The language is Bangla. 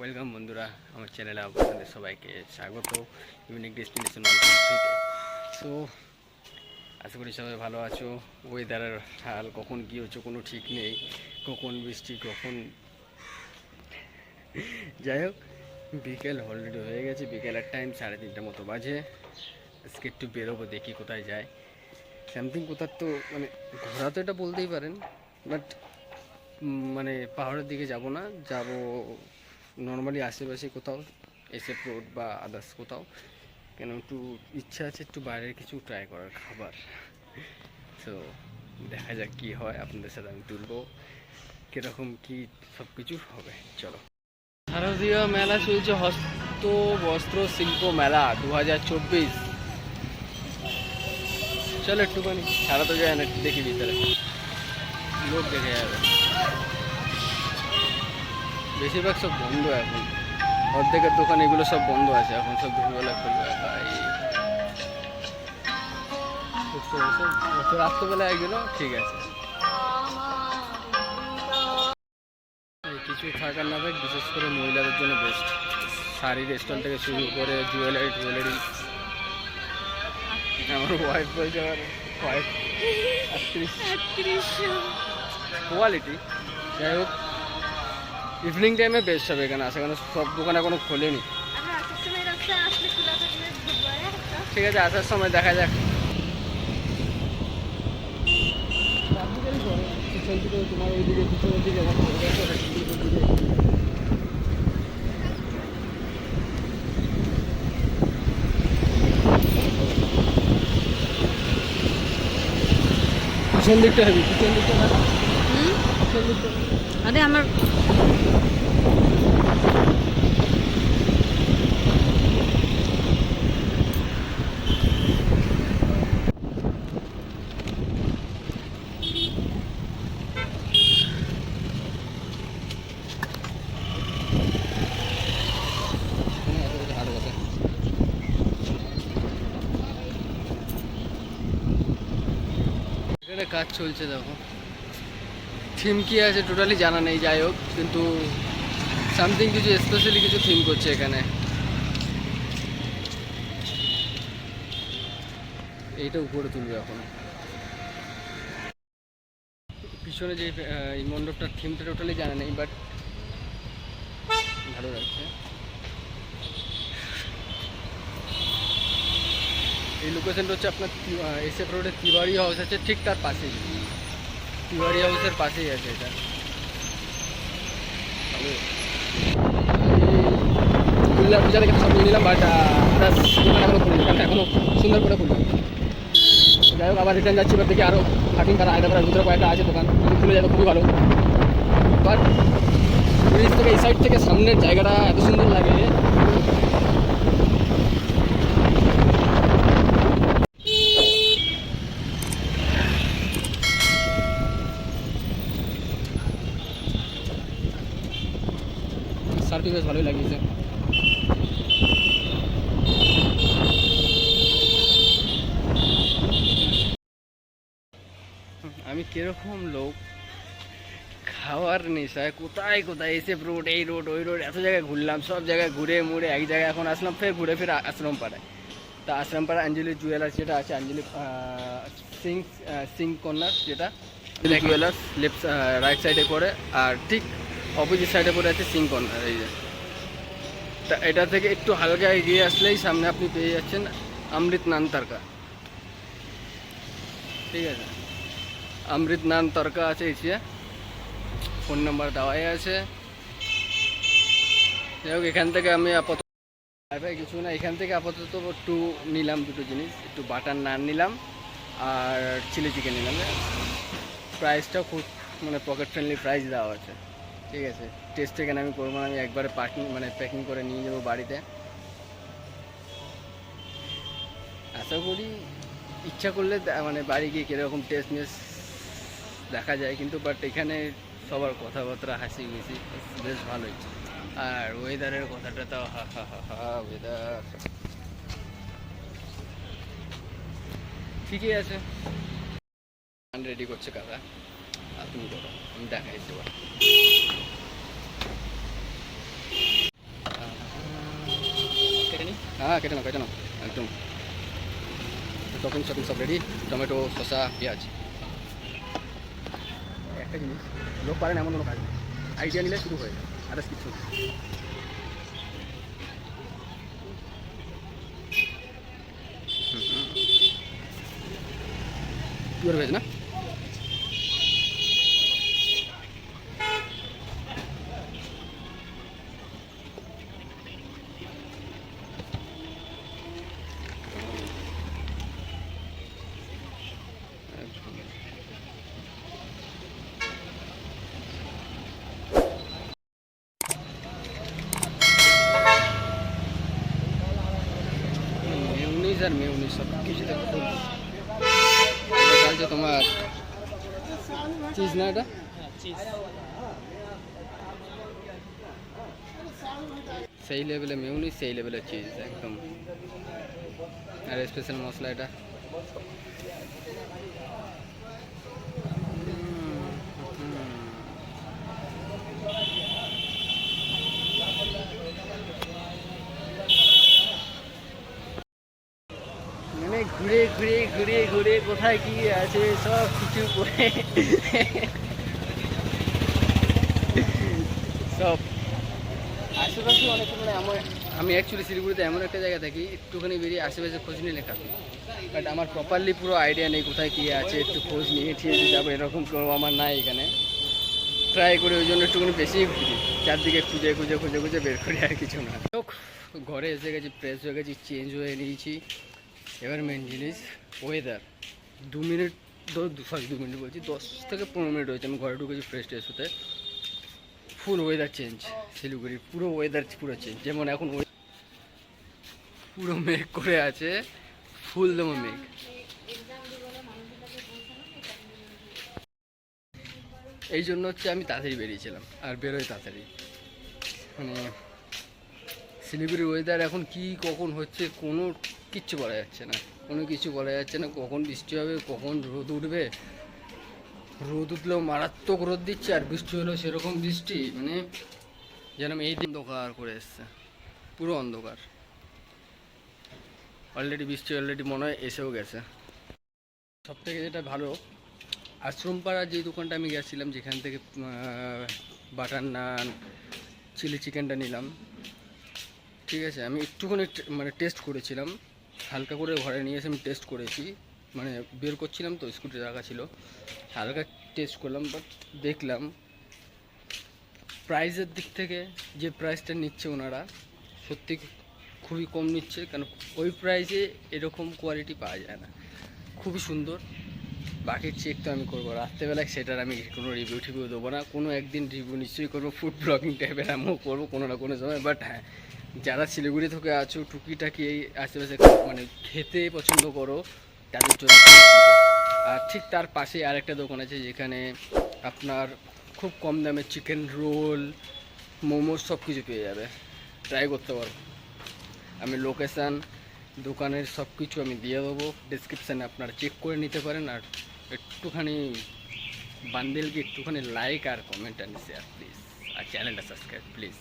ওয়েলকাম বন্ধুরা, আমার চ্যানেলে আপনাদের সবাইকে স্বাগত। ইউনিক ডেস্টিনেশন সো আশা করি সবাই ভালো আছো। ওয়েদারের হাল কখন কী হচ্ছে কোনো ঠিক নেই। কখন বৃষ্টি, কখন? যাই হোক, বিকেল অলরেডি হয়ে গেছে। বিকেলের টাইম সাড়ে তিনটা মতো বাজে। আজকে একটু বেরোবো, দেখি কোথায় যায়। সামথিং কোথার তো মানে ঘোরা তো এটা বলতেই পারেন। বাট মানে পাহাড়ের দিকে যাব না, যাব নর্মালি আশেপাশে কোথাও এসে রোড বা আদার্স কোথাও কেন একটু ইচ্ছা আছে একটু বাইরের কিছু ট্রাই করার খাবার। তো দেখা যাক কী হয়, আপনাদের সাথে আমি তুলবো। কীরকম কী সব কিছু হবে, চলো। শারদীয় মেলা চলছে হস্ত বস্ত্র শিল্প মেলা দু হাজার চব্বিশ। চলো একটুখানি, সারা তো যায় না দেখি ভিতরে। লোক দেখে যাবে। বেশিরভাগ সব বন্ধ এখন। অর্ধেকের দোকান এগুলো সব বন্ধ আছে এখন সব দুপুরবেলা খুলবে ভাই বুঝতে পারছ রাত্রেবেলা একদিন ঠিক আছে। কিছু থাকার না থাক বিশেষ করে মহিলাদের জন্য বেস্ট শাড়ির স্টল থেকে শুরু করে জুয়েলারি টুয়েলারি আমার ওয়াইফ বলছে আমার ওয়াইফ কোয়ালিটি যাই হোক ইভিনিং টাইমে বেস্ট হবে এখানে আসে কেন সব দোকান এখনও খোলেনি। ঠিক আছে আসার সময় দেখা যাক। তোমার ওইদিকে পিছনের দিকে পিছন দিকটা হবে পিছন দিকটা আরে আমার কাজ চলছে দেখো। থিম কি আছে টোটালি জানা নেই, যাই হোক, কিন্তু সামথিং কিছু স্পেশালি কিছু থিম করছে এখানে। এইটা উপরে তুলবে এখন। পিছনে যে এই মণ্ডপটার থিমটা টোটালি জানা নেই বাট ভালো লাগছে। এই লোকেশনটা হচ্ছে আপনার এসএফ রোডের তিওয়ারি হাউস আছে, ঠিক তার পাশেই। তিওয়ারি হাউসের পাশেই আছে এটা। পূজা থেকে সব নিয়ে বাট এখনও সুন্দর করে খুলবে যাই আবার রিটার্ন যাচ্ছি, এবার দেখি আরও কাটিং করা আয়নাপাড়ার ভিতরে কয়েকটা আছে, দোকান খুলে যাবে খুবই ভালো। বাট ব্রিজ থেকে এই সাইড থেকে সামনের জায়গাটা এত সুন্দর লাগে বেশ ভালোই লাগিয়েছে। আমি কীরকম লোক? খাওয়ার নেশায় কোথায় কোথায় এসে রোড এই রোড ওই রোড এত জায়গায় ঘুরলাম, সব জায়গায় ঘুরে মুড়ে এক জায়গায় এখন আসলাম, ফের ঘুরে ফিরে আশ্রম পাড়ায়। তা আশ্রম পাড়া অঞ্জলি জুয়েলার্স যেটা আছে, অঞ্জলি সিং সিং কর্নার যেটা জুয়েলার্স লেফট রাইট সাইডে করে আর ঠিক অপোজিট সাইডে পড়ে আছে সিং কর্নার এই যে। তা এটা থেকে একটু হালকা এগিয়ে আসলেই সামনে আপনি পেয়ে যাচ্ছেন অমৃত নান তরকা। ঠিক আছে? অমৃত নান তরকা আছে এসে ফোন নাম্বার দেওয়াই আছে। যাই হোক, এখান থেকে আমি আপাতত কিছু না, এখান থেকে আপাতত একটু নিলাম দুটো জিনিস। একটু বাটার নান নিলাম আর চিলি চিকেন নিলাম। প্রাইসটাও খুব মানে পকেট ফ্রেন্ডলি প্রাইস দেওয়া আছে। ঠিক আছে টেস্ট এখানে আমি করব না, আমি একবারে প্যাকিং মানে প্যাকিং করে নিয়ে যাব বাড়িতে। আশা করি ইচ্ছা করলে মানে বাড়ি গিয়ে কীরকম টেস্ট মেস দেখা যায়, কিন্তু বাট এখানে সবার কথাবার্তা, হাসি মিশি বেশ ভালোই। আর ওয়েদারের কথাটা তো, হা হা হা হা ওয়েদার ঠিকই আছে। রেডি করছে কাকা। আর তুমি করো, আমি দেখাই দেবো হ্যাঁ কেটে নাও কেটে নাও, একদম। টপিং শপিং সব রেডি টমেটো, শসা, পেঁয়াজ। একটা জিনিস, লোক পারে না, এমন কোনো কাজ আইডিয়া নিলে শুরু হয়ে যায় কিছু না? আর মেউনিস সব কিছুতে ফুল এটা তোমার চিজ না এটা? সেই লেভেলে মেউনি সেই লেভেলে চিজ একদম। আর স্পেশাল মশলা এটা। ঘুরে ঘুরে ঘুরে ঘুরে কোথায় কি আছে সব কিছু করে সব। আশেপাশে অনেক মানে আমার, আমি অ্যাকচুয়ালি শিলিগুড়িতে এমন একটা জায়গা থাকি, একটুখানি বেরিয়ে আশেপাশে খোঁজ নিয়ে লেখা। বাট আমার প্রপারলি পুরো আইডিয়া নেই কোথায় কী আছে, একটু খোঁজ নিয়ে ঠিক আছে যাব, এরকম কোনো আমার নাই এখানে। ট্রাই করে ওই জন্য একটুখানি বেশিই ঘুরি, চারদিকে খুঁজে খুঁজে খুঁজে খুঁজে বের করি আর কিছু না। ঘরে এসে গেছি ফ্রেশ হয়ে গেছি চেঞ্জ হয়ে নিয়েছি। এবার মেন জিনিস ওয়েদার দু মিনিট সরি দু মিনিট বলছি, দশ থেকে পনেরো মিনিট হয়েছে, আমি ঘরে ঢুকেছি ফ্রেশ ট্রেশ হতে। ফুল ওয়েদার চেঞ্জ শিলিগুড়ির পুরো ওয়েদার পুরো চেঞ্জ যেমন এখন পুরো মেঘ করে আছে ফুল দমা মেঘ। এই জন্য হচ্ছে আমি তাড়াতাড়ি বেরিয়েছিলাম, আর বেরোয় তাড়াতাড়ি। মানে শিলিগুড়ির ওয়েদার এখন কি, কখন হচ্ছে, কোনো কিচ্ছু বলা যাচ্ছে না। কোনো কিছু বলা যাচ্ছে না। কখন বৃষ্টি হবে, কখন রোদ উঠবে? রোদ উঠলেও মারাত্মক রোদ দিচ্ছে আর বৃষ্টি হলেও সেরকম বৃষ্টি মানে যেন এই দিন অন্ধকার করে এসছে। পুরো অন্ধকার। অলরেডি বৃষ্টি অলরেডি মনে হয় এসেও গেছে। সব থেকে যেটা ভালো আশ্রমপাড়ার যে দোকানটা আমি গেছিলাম, যেখান থেকে বাটার নান, চিলি চিকেনটা নিলাম, ঠিক আছে? আমি একটুখানি মানে টেস্ট করেছিলাম। হালকা করে ঘরে নিয়ে এসে আমি টেস্ট করেছি। মানে বের করছিলাম তো, স্কুটি রাখা ছিল। হালকা টেস্ট করলাম বাট দেখলাম প্রাইসের দিক থেকে যে প্রাইসটা নিচ্ছে ওনারা, সত্যি খুবই কম নিচ্ছে, কারণ ওই প্রাইসে এরকম কোয়ালিটি পাওয়া যায় না। খুবই সুন্দর। বাকির চেক তো আমি করব। রাত্রেবেলায় সেটার আমি কোনো রিভিউ টিভিউ দেবো না। কোনো একদিন রিভিউ নিশ্চয়ই করব ফুড ব্লগিং টাইপের আমিও করব কোনো না কোনো সময় বাট হ্যাঁ যারা শিলিগুড়ি থেকে আছো, টুকিটাকি এই আশেপাশে মানে খেতে পছন্দ করো, তাদের জন্য আর ঠিক তার পাশে আরেকটা দোকান আছে যেখানে আপনার খুব কম দামে চিকেন রোল মোমো সব কিছু পেয়ে যাবে। ট্রাই করতে পারো। আমি লোকেশান দোকানের সব কিছু আমি দিয়ে দেবো। ডিসক্রিপশানে আপনারা চেক করে নিতে পারেন আর একটুখানি বান্ডেলকে একটুখানি লাইক আর কমেন্ট অ্যান্ড শেয়ার প্লিজ আর চ্যানেলটা সাবস্ক্রাইব প্লিজ